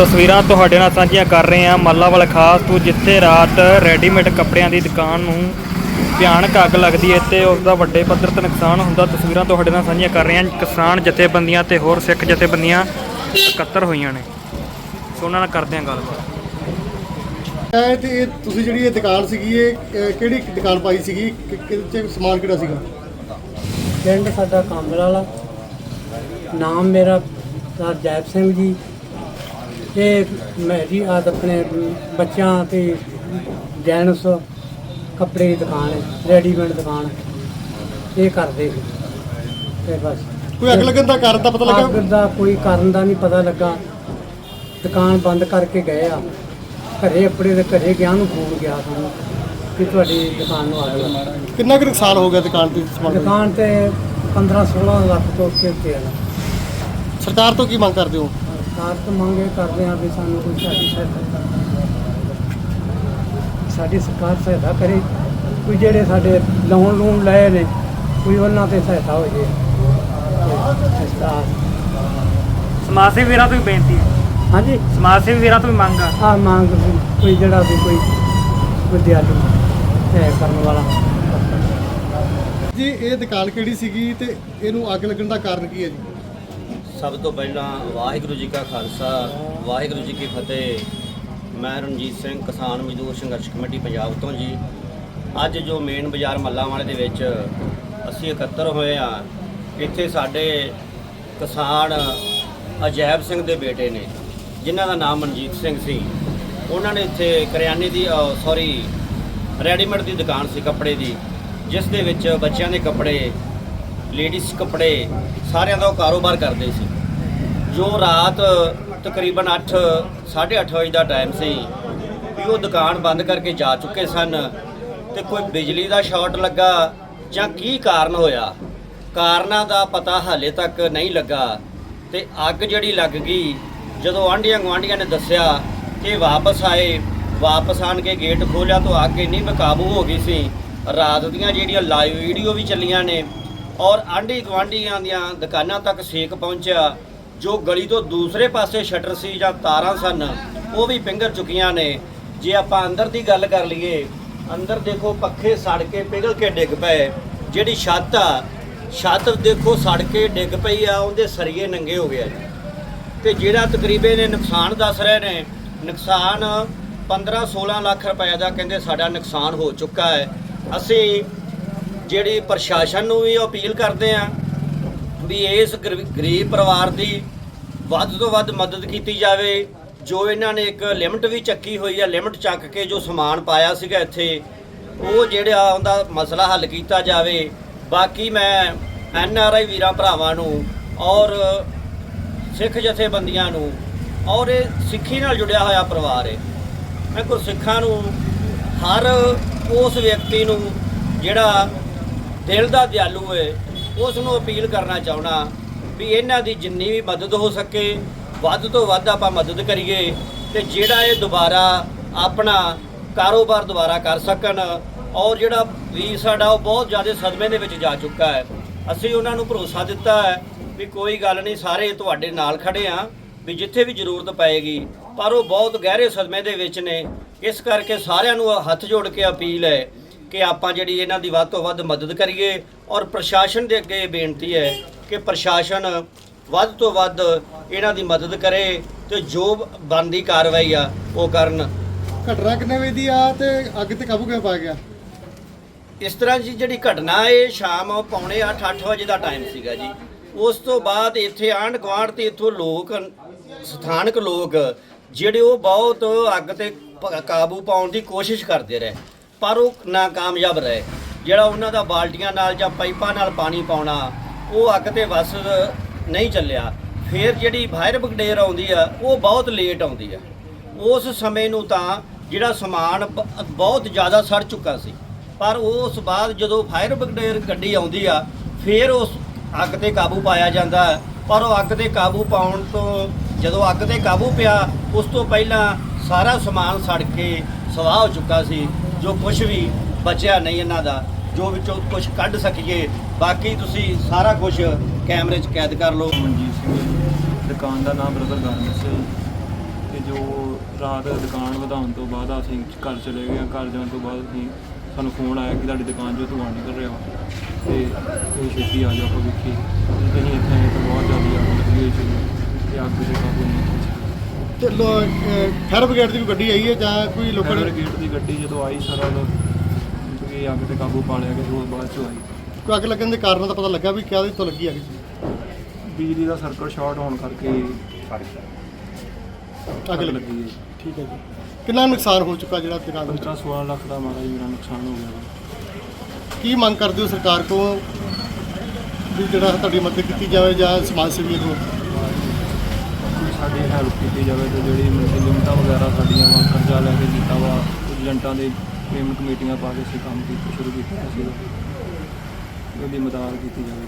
ਤਸਵੀਰਾਂ ਤੁਹਾਡੇ ਨਾਲ ਸਾਂਝੀਆਂ ਕਰ ਰਹੇ ਹਾਂ। ਮਾਲਾਵਾਲ ਖਾਸ ਤੋਂ ਜਿੱਥੇ ਰਾਤ ਰੈਡੀਮੇਡ ਕੱਪੜਿਆਂ ਦੀ ਦੁਕਾਨ ਨੂੰ ਭਿਆਨਕ ਅੱਗ ਲੱਗਦੀ ਹੈ ਤੇ ਉਸ ਦਾ ਵੱਡੇ ਪੱਧਰ ਤੇ ਨੁਕਸਾਨ ਹੁੰਦਾ ਤਸਵੀਰਾਂ ਤੁਹਾਡੇ ਨਾਲ ਸਾਂਝੀਆਂ ਕਰ ਰਹੇ ਹਾਂ। ਕਿਸਾਨ ਜਥੇਬੰਦੀਆਂ ਤੇ ਹੋਰ ਸਿੱਖ ਜਥੇਬੰਦੀਆਂ ਇਕੱਤਰ ਹੋਈਆਂ ਨੇ। ਸੋ ਉਹਨਾਂ ਨਾਲ ਕਰਦੇ ਹਾਂ ਗੱਲਬਾਤ। ਇਹ ਤੇ ਇਹ ਤੁਸੀਂ ਜਿਹੜੀ ਇਹ ਦੁਕਾਨ ਸੀਗੀ ਇਹ ਕਿਹੜੀ ਦੁਕਾਨ ਪਾਈ ਸੀਗੀ? ਕਿ- ਕਿਹਦੇ ਚ ਸਮਾਨ ਕਿਹੜਾ ਸੀਗਾ? ਪਿੰਡ ਸਾਡਾ ਕਾਂਬਲ ਵਾਲਾ। ਨਾਮ ਮੇਰਾ ਸਰਜੈਪ ਸਿੰਘ ਜੀ। ਤੇ ਮੇਰੀ ਆਦ ਆਪਣੇ ਬੱਚਿਆਂ ਤੇ ਜੈਨਸ ਕੱਪੜੇ ਦੀ ਦੁਕਾਨ ਹੈ ਰੈਡੀਮੇਡ ਦੁਕਾਨ ਇਹ ਕਰਦੇ ਸੀ। ਤੇ ਬਸ। ਕੋਈ ਅੱਗ ਲੱਗਣ ਦਾ ਕਾਰਨ ਤਾਂ ਪਤਾ ਅੱਗ ਲੱਗਾ ਦਾ ਕੋਈ ਕਾਰਨ ਦਾ ਨਹੀਂ ਪਤਾ ਲੱਗਾ। ਦੁਕਾਨ ਬੰਦ ਕਰਕੇ ਗਏ ਆ। ਘਰੇ ਆਪਣੇ ਦੇ ਘਰੇ ਗਿਆ ਨੂੰ ਫੋਨ ਗਿਆ ਸਾਨੂੰ ਕਿ ਤੁਹਾਡੀ ਦੁਕਾਨ ਨੂੰ ਅੱਗ ਲੱਗੀ ਕਿੰਨਾ ਕੁ ਨੁਕਸਾਨ ਹੋ ਗਿਆ ਦੁਕਾਨ ਤੇ ਸਮਾਨ ਦਾ? ਦੁਕਾਨ ਤੇ 15 16 ਲੱਖ ਤੋਂ ਉੱਤੇ ਉੱਤੇ ਆ। ਸਰਕਾਰ ਤੋਂ ਕੀ ਮੰਗ ਕਰਦੇ ਹੋ? ਸਰਕਾਰ ਤੋਂ ਮੰਗੇ ਕਰਦੇ ਆ ਵੀ ਸਾਨੂੰ ਕੋਈ ਸਾਡੀ ਸਹਾਇਤਾ ਸਾਡੀ ਸਰਕਾਰ ਸਹਾਇਤਾ ਕਰੇ। ਕੋਈ ਜਿਹੜੇ ਸਾਡੇ ਲੋਨ ਲੋਨ ਲਏ ਨੇ ਕੋਈ ਉਹਨਾਂ ਤੇ ਸਹਾਇਤਾ ਹੋ ਜੇ। ਸਮਾਜ ਸੇਵੀ ਵੀਰਾਂ ਤੋਂ ਵੀ ਬੇਨਤੀ ਹੈ। ਹਾਂਜੀ? ਸਮਾਜ ਸੇਵੀ ਵੀਰਾਂ ਤੋਂ ਵੀ ਮੰਗ ਆ। ਆ ਮੰਗ ਕੋਈ ਜਿਹੜਾ ਵੀ ਕੋਈ ਵਿਦਿਆਰਥੀ ਹੈ ਕਰਨ ਵਾਲਾ। ਜੀ ਇਹ ਦੁਕਾਨ ਕਿਹੜੀ ਸੀਗੀ ਤੇ ਇਹਨੂੰ ਅੱਗ ਲੱਗਣ ਦਾ ਕਾਰਨ ਕੀ ਹੈ ਜੀ? ਸਭ ਤੋਂ ਪਹਿਲਾਂ ਵਾਹਿਗੁਰੂ ਜੀ ਕਾ ਖਾਲਸਾ, ਵਾਹਿਗੁਰੂ ਜੀ ਕੀ ਫਤਿਹ। ਮੈਂ ਰਣਜੀਤ ਸਿੰਘ, ਕਿਸਾਨ ਮਜ਼ਦੂਰ ਸੰਘਰਸ਼ ਕਮੇਟੀ ਪੰਜਾਬ ਤੋਂ ਜੀ। ਅੱਜ ਜੋ ਮੇਨ ਬਾਜ਼ਾਰ ਮੱਲਾਂ ਵਾਲੇ ਦੇ ਵਿੱਚ ਅਸੀਂ ਇਕੱਤਰ ਹੋਏ ਆ ਇੱਥੇ ਸਾਡੇ ਕਿਸਾਨ ਅਜੈਬ ਸਿੰਘ ਦੇ ਬੇਟੇ ਨੇ, ਜਿਨ੍ਹਾਂ ਦਾ ਨਾਮ ਮਨਜੀਤ ਸਿੰਘ ਸੀ। ਉਹਨਾਂ ਨੇ ਇੱਥੇ ਕਰਿਆਨੇ ਦੀ ਸੌਰੀ ਰੈਡੀਮੇਡ ਦੀ ਦੁਕਾਨ ਸੀ ਕੱਪੜੇ ਦੀ, ਜਿਸ ਦੇ ਵਿੱਚ ਬੱਚਿਆਂ ਦੇ ਕੱਪੜੇ ਲੇਡੀਜ਼ ਕੱਪੜੇ ਸਾਰਿਆਂ ਦਾ ਉਹ ਕਾਰੋਬਾਰ ਕਰਦੇ ਸੀ। ਜੋ ਰਾਤ ਤਕਰੀਬਨ 8 8:30 ਵਜੇ ਦਾ ਟਾਈਮ ਸੀ ਵੀ ਉਹ ਦੁਕਾਨ ਬੰਦ ਕਰਕੇ ਜਾ ਚੁੱਕੇ ਸਨ ਤੇ ਕੋਈ ਬਿਜਲੀ ਦਾ ਸ਼ਾਰਟ ਲੱਗਾ ਜਾਂ ਕੀ ਕਾਰਨ ਹੋਇਆ, ਕਾਰਨਾਂ ਦਾ ਪਤਾ ਹਾਲੇ ਤੱਕ ਨਹੀਂ ਲੱਗਾ ਤੇ ਅੱਗ ਜਿਹੜੀ ਲੱਗ ਗਈ, ਜਦੋਂ ਆਂਢੀਆਂ ਗੁਆਂਢੀਆਂ ਨੇ ਦੱਸਿਆ ਕਿ ਵਾਪਸ ਆਏ, ਵਾਪਸ ਆਣ ਕੇ ਗੇਟ ਖੋਲਿਆ ਤਾਂ ਅੱਗ ਇੰਨੀ ਬੇਕਾਬੂ ਹੋ ਗਈ ਸੀ। ਰਾਤ ਦੀਆਂ ਜਿਹੜੀਆਂ ਲਾਈਵ ਵੀਡੀਓ ਵੀ ਚੱਲੀਆਂ ਨੇ ਔਰ ਆਂਢੀ ਗੁਆਂਢੀਆਂ ਦੀਆਂ ਦੁਕਾਨਾਂ ਤੱਕ ਸੇਕ ਪਹੁੰਚਿਆ, ਜੋ ਗਲੀ ਤੋਂ ਦੂਸਰੇ ਪਾਸੇ ਸ਼ਟਰ ਸੀ ਜਾਂ ਤਾਰਾਂ ਸਨ, ਉਹ ਵੀ ਪਿੰਗਰ ਚੁੱਕੀਆਂ ਨੇ। ਜੇ ਆਪਾਂ ਅੰਦਰ ਦੀ ਗੱਲ ਕਰ ਲਈਏ, ਅੰਦਰ ਦੇਖੋ ਪੱਖੇ ਸੜ ਕੇ ਪਿਘਲ ਕੇ ਡਿੱਗ ਪਏ। ਜਿਹੜੀ ਛੱਤ ਆ, ਛੱਤ ਦੇਖੋ ਸੜ ਕੇ ਡਿੱਗ ਪਈ ਆ, ਉਹਦੇ ਸਰੀਏ ਨੰਗੇ ਹੋ ਗਏ ਆ ਤੇ ਜਿਹੜਾ ਤਕਰੀਬਨ ਨੇ ਨੁਕਸਾਨ ਦੱਸ ਰਹੇ ਨੇ, ਨੁਕਸਾਨ 15-16 ਲੱਖ ਰੁਪਏ ਦਾ ਕਹਿੰਦੇ ਸਾਡਾ ਨੁਕਸਾਨ ਹੋ ਚੁੱਕਾ ਹੈ। ਅਸੀਂ ਜਿਹੜੀ ਪ੍ਰਸ਼ਾਸਨ ਨੂੰ ਵੀ ਅਪੀਲ ਕਰਦੇ ਆ ਵੀ ਇਸ ਗਰ- ਗਰੀਬ ਪਰਿਵਾਰ ਦੀ ਵੱਧ ਤੋਂ ਵੱਧ ਮਦਦ ਕੀਤੀ ਜਾਵੇ। ਜੋ ਇਹਨਾਂ ਨੇ ਇੱਕ ਲਿਮਟ ਵੀ ਚੱਕੀ ਹੋਈ ਹੈ ਲਿਮਟ ਚੱਕ ਕੇ ਜੋ ਸਮਾਨ ਪਾਇਆ ਸੀਗਾ ਇੱਥੇ, ਉਹ ਜਿਹੜਾ ਉਹਦਾ ਮਸਲਾ ਹੱਲ ਕੀਤਾ ਜਾਵੇ। ਬਾਕੀ ਮੈਂ ਐਨ ਆਰ ਆਈ ਵੀਰਾਂ ਭਰਾਵਾਂ ਨੂੰ ਔਰ ਸਿੱਖ ਜਥੇਬੰਦੀਆਂ ਨੂੰ ਔਰ ਇਹ ਸਿੱਖੀ ਨਾਲ ਜੁੜਿਆ ਹੋਇਆ ਪਰਿਵਾਰ ਹੈ ਮੈਂ ਕੋ ਸਿੱਖਾਂ ਨੂੰ ਹਰ ਉਸ ਵਿਅਕਤੀ ਨੂੰ ਜਿਹੜਾ ਦਿਲ ਦਾ ਦਿਆਲੂ ਹੈ ਉਸ ਨੂੰ ਅਪੀਲ ਕਰਨਾ ਚਾਹਣਾ ਵੀ ਇਹਨਾਂ ਦੀ ਜਿੰਨੀ ਵੀ ਮਦਦ ਹੋ ਸਕੇ, ਵੱਧ ਤੋਂ ਵੱਧ ਆਪਾਂ ਮਦਦ ਕਰੀਏ ਤੇ ਜਿਹੜਾ ਇਹ ਦੁਬਾਰਾ ਆਪਣਾ ਕਾਰੋਬਾਰ ਦੁਬਾਰਾ ਕਰ ਸਕਣ ਔਰ ਜਿਹੜਾ ਵੀ ਸਾਡਾ ਉਹ ਬਹੁਤ ਜ਼ਿਆਦਾ ਸਦਮੇ ਦੇ ਵਿੱਚ ਜਾ ਚੁੱਕਾ ਹੈ। ਅਸੀਂ ਉਹਨਾਂ ਨੂੰ ਭਰੋਸਾ ਦਿੱਤਾ ਹੈ ਵੀ ਕੋਈ ਗੱਲ ਨਹੀਂ, ਸਾਰੇ ਤੁਹਾਡੇ ਨਾਲ ਖੜੇ ਆ ਵੀ ਜਿੱਥੇ ਵੀ ਜ਼ਰੂਰਤ ਪਏਗੀ, ਪਰ ਉਹ ਬਹੁਤ ਗਹਿਰੇ ਸਦਮੇ ਦੇ ਵਿੱਚ ਨੇ। ਇਸ ਕਰਕੇ ਸਾਰਿਆਂ ਨੂੰ ਹੱਥ ਜੋੜ ਕੇ ਅਪੀਲ ਹੈ ਕਿ ਆਪਾਂ ਜਿਹੜੀ ਇਹਨਾਂ ਦੀ ਵੱਧ ਤੋਂ ਵੱਧ ਮਦਦ ਕਰੀਏ ਔਰ ਪ੍ਰਸ਼ਾਸਨ ਦੇ ਅੱਗੇ ਬੇਨਤੀ ਹੈ ਕਿ ਪ੍ਰਸ਼ਾਸਨ ਵੱਧ ਤੋਂ ਵੱਧ ਇਹਨਾਂ ਦੀ ਮਦਦ ਕਰੇ ਤੇ ਜੋ ਬਣਦੀ ਕਾਰਵਾਈ ਆ ਉਹ ਕਰਨ। ਘਟਨਾ ਕਿੰਨੇ ਵਜੇ ਦੀ ਆ ਤੇ ਅੱਗ ਤੇ ਕਾਬੂ ਕਿਵੇਂ ਪਾ ਗਿਆ? ਇਸ ਤਰ੍ਹਾਂ ਜੀ ਜਿਹੜੀ ਘਟਨਾ ਇਹ ਸ਼ਾਮ ਪੌਣੇ 8 8 ਵਜੇ ਦਾ ਟਾਈਮ ਸੀਗਾ ਜੀ। ਉਸ ਤੋਂ ਬਾਅਦ ਇੱਥੇ ਆਂਢ ਗੁਆਂਢ ਤੇ ਇੱਥੋਂ ਲੋਕ ਸਥਾਨਕ ਲੋਕ ਜਿਹੜੇ ਉਹ ਬਹੁਤ ਅੱਗ ਤੇ ਕਾਬੂ ਪਾਉਣ ਦੀ ਕੋਸ਼ਿਸ਼ ਕਰਦੇ ਰਹੇ। ਪਰ ਉਹ ਨਾਕਾਮਯਾਬ ਰਹੇ। ਜਿਹੜਾ ਉਹਨਾਂ ਦਾ ਬਾਲਟੀਆਂ ਨਾਲ ਜਾਂ ਪਾਈਪਾਂ ਨਾਲ ਪਾਣੀ ਪਾਉਣਾ, ਉਹ ਅੱਗ ਤੇ ਵਸ ਨਹੀਂ ਚੱਲਿਆ। ਫਿਰ ਜਿਹੜੀ ਫਾਇਰ ਬ੍ਰਿਗੇਡ ਆਉਂਦੀ ਆ, ਉਹ ਬਹੁਤ ਲੇਟ ਆਉਂਦੀ ਆ। ਉਸ ਸਮੇਂ ਨੂੰ ਤਾਂ ਜਿਹੜਾ ਸਮਾਨ ਬਹੁਤ ਜ਼ਿਆਦਾ ਸੜ ਚੁੱਕਾ ਸੀ। ਪਰ ਉਸ ਬਾਅਦ ਜਦੋਂ ਫਾਇਰ ਬ੍ਰਿਗੇਡ ਗੱਡੀ ਆਉਂਦੀ ਆ, ਫਿਰ ਉਸ ਅੱਗ ਤੇ ਕਾਬੂ ਪਾਇਆ ਜਾਂਦਾ। ਪਰ ਉਹ ਅੱਗ ਤੇ ਕਾਬੂ ਪਾਉਣ ਤੋਂ, ਜਦੋਂ ਅੱਗ ਤੇ ਕਾਬੂ ਪਿਆ, ਉਸ ਤੋਂ ਪਹਿਲਾਂ ਸਾਰਾ ਸਮਾਨ ਸੜ ਕੇ ਸਵਾਹ ਹੋ ਚੁੱਕਾ ਸੀ। ਜੋ ਕੁਝ ਵੀ ਬਚਿਆ ਨਹੀਂ ਇਹਨਾਂ ਦਾ, ਜੋ ਵਿੱਚੋਂ ਕੁਝ ਕੱਢ ਸਕੀਏ, ਬਾਕੀ ਤੁਸੀਂ ਸਾਰਾ ਕੁਝ ਕੈਮਰੇ 'ਚ ਕੈਦ ਕਰ ਲਓ। ਮਨਜੀਤ ਸਿੰਘ ਦੁਕਾਨ ਦਾ ਨਾਮ ਬ੍ਰਦਰ ਗਾਰਮੈਂਟਸ ਤੇ ਜੋ ਰਾਤ ਦੁਕਾਨ ਵਧਾਉਣ ਤੋਂ ਬਾਅਦ ਅਸੀਂ ਘਰ ਚਲੇ ਗਏ ਘਰ ਜਾਣ ਤੋਂ ਬਾਅਦ ਅਸੀਂ ਸਾਨੂੰ ਫੋਨ ਆਇਆ ਕਿ ਤੁਹਾਡੀ ਦੁਕਾਨ 'ਚੋਂ ਧੂੰਆਂ ਨਿਕਲ ਰਿਹਾ ਵਾ। ਤੇ ਤੁਸੀਂ ਛੇਤੀ ਆ ਜਾਓ, ਆਪਾਂ ਵੇਖੀ ਤੇ ਅਸੀਂ ਇੱਥੇ ਤਾਂ ਬਹੁਤ ਜ਼ਿਆਦਾ ਅੱਗ ਲੱਗੀ ਹੋਈ ਤੇ ਅੱਗ ਦੇ ਕਾਬੂ ਨਹੀਂ ਤੇ ਫਾਇਰ ਬ੍ਰਿਗੇਡ ਦੀ ਕੋਈ ਗੱਡੀ ਆਈ ਹੈ ਜਾਂ ਕੋਈ ਲੋਕਾਂ ਨੇ ਬ੍ਰਿਗੇਡ ਦੀ ਗੱਡੀ ਜਦੋਂ ਆਈ ਸਾਰਾ ਉਹ ਕਿ ਅੱਗ ਤੇ ਕਾਬੂ ਪਾ ਲਿਆ ਕਿ ਉਹ ਬਾਅਦ ਚੋਂ ਆਈ। ਕੋਈ ਅੱਗ ਲੱਗਣ ਦੇ ਕਾਰਨ ਦਾ ਪਤਾ ਲੱਗਾ ਵੀ ਕਿਹਦੇ ਤੋਂ ਲੱਗੀ ਅੱਗ ਬਿਜਲੀ ਦਾ ਸਰਕਟ ਸ਼ਾਰਟ ਹੋਣ ਕਰਕੇ ਅੱਗ ਲੱਗੀ। ਲੱਗੀ ਹੈ। ਠੀਕ ਹੈ ਜੀ। ਕਿੰਨਾ ਨੁਕਸਾਨ ਹੋ ਚੁੱਕਾ ਜਿਹੜਾ ਦੁਕਾਨ ਦਾ ਪੰਦਰਾਂ 16 ਲੱਖ ਦਾ ਮਾਰਾ ਜੀ ਮੇਰਾ ਨੁਕਸਾਨ ਹੋ ਗਿਆ। ਵਾ। ਕੀ ਮੰਗ ਕਰਦੇ ਹੋ ਸਰਕਾਰ ਕੋਲ ਵੀ ਜਿਹੜਾ ਤੁਹਾਡੀ ਮਦਦ ਕੀਤੀ ਜਾਵੇ ਜਾਂ ਸਮਾਜ ਸੇਵੀ ਕੋਈ ਸਾਡੀ ਹੈਲਪ ਕੀਤੀ ਜਾਵੇ ਤੇ ਜਿਹੜੀ ਮਤਲਬ ਲਿਮਟਾਂ ਵਗੈਰਾ ਸਾਡੀਆਂ ਵਾ, ਕਰਜ਼ਾ ਲੈ ਕੇ ਕੀਤਾ ਵਾ, ਏਜੰਟਾਂ ਦੇ ਪੇਮੈਂਟ ਕਮੇਟੀਆਂ ਪਾ ਕੇ ਅਸੀਂ ਕੰਮ ਕੀਤਾ, ਸ਼ੁਰੂ ਕੀਤਾ ਸੀ ਉਹਦੀ ਮਦਦ ਕੀਤੀ ਜਾਵੇ।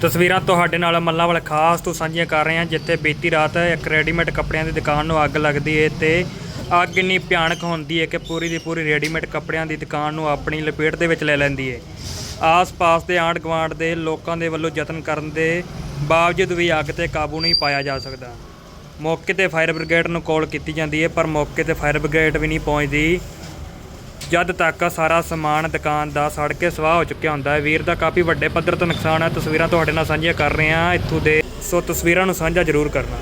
ਤਸਵੀਰਾਂ ਤੁਹਾਡੇ ਨਾਲ ਮੱਲਾਂ ਵਾਲੇ ਖਾਸ ਤੋਂ ਸਾਂਝੀਆਂ ਕਰ ਰਹੇ ਹਾਂ, ਜਿੱਥੇ ਬੀਤੀ ਰਾਤ ਇੱਕ ਰੈਡੀਮੇਡ ਕੱਪੜਿਆਂ ਦੀ ਦੁਕਾਨ ਨੂੰ ਅੱਗ ਲੱਗਦੀ ਹੈ ਤੇ ਅੱਗ ਇੰਨੀ ਭਿਆਨਕ ਹੁੰਦੀ ਹੈ ਕਿ ਪੂਰੀ ਦੀ ਪੂਰੀ ਰੈਡੀਮੇਡ ਕੱਪੜਿਆਂ ਦੀ ਦੁਕਾਨ ਨੂੰ ਆਪਣੀ ਲਪੇਟ ਦੇ ਵਿੱਚ ਲੈ ਲੈਂਦੀ ਹੈ ਆਸ-ਪਾਸ ਦੇ ਆਂਢ ਗੁਆਂਢ ਦੇ ਲੋਕਾਂ ਦੇ ਵੱਲੋਂ ਯਤਨ ਕਰਨ ਦੇ ਬਾਵਜੂਦ ਵੀ ਅੱਗ ਤੇ ਕਾਬੂ ਨਹੀਂ ਪਾਇਆ ਜਾ ਸਕਦਾ। ਮੌਕੇ ਤੇ ਫਾਇਰ ਬ੍ਰਿਗੇਡ ਨੂੰ ਕਾਲ ਕੀਤੀ ਜਾਂਦੀ ਹੈ, ਪਰ ਮੌਕੇ ਤੇ ਫਾਇਰ ਬ੍ਰਿਗੇਡ ਵੀ ਨਹੀਂ ਪਹੁੰਚਦੀ। ਜਦ ਤੱਕ ਸਾਰਾ ਸਮਾਨ ਦੁਕਾਨ ਦਾ ਸੜ ਕੇ ਸਵਾਹ ਹੋ ਚੁੱਕਿਆ ਹੁੰਦਾ ਹੈ, ਵੀਰ ਦਾ ਕਾਫੀ ਵੱਡੇ ਪੱਧਰ ਤੇ ਨੁਕਸਾਨ ਹੈ। ਤਸਵੀਰਾਂ ਤੁਹਾਡੇ ਨਾਲ ਸਾਂਝੀਆਂ ਕਰ ਰਹੇ ਹਾਂ। ਇੱਥੋਂ ਦੇ ਸੋ ਤਸਵੀਰਾਂ ਨੂੰ ਸਾਂਝਾ ਜ਼ਰੂਰ ਕਰਨਾ।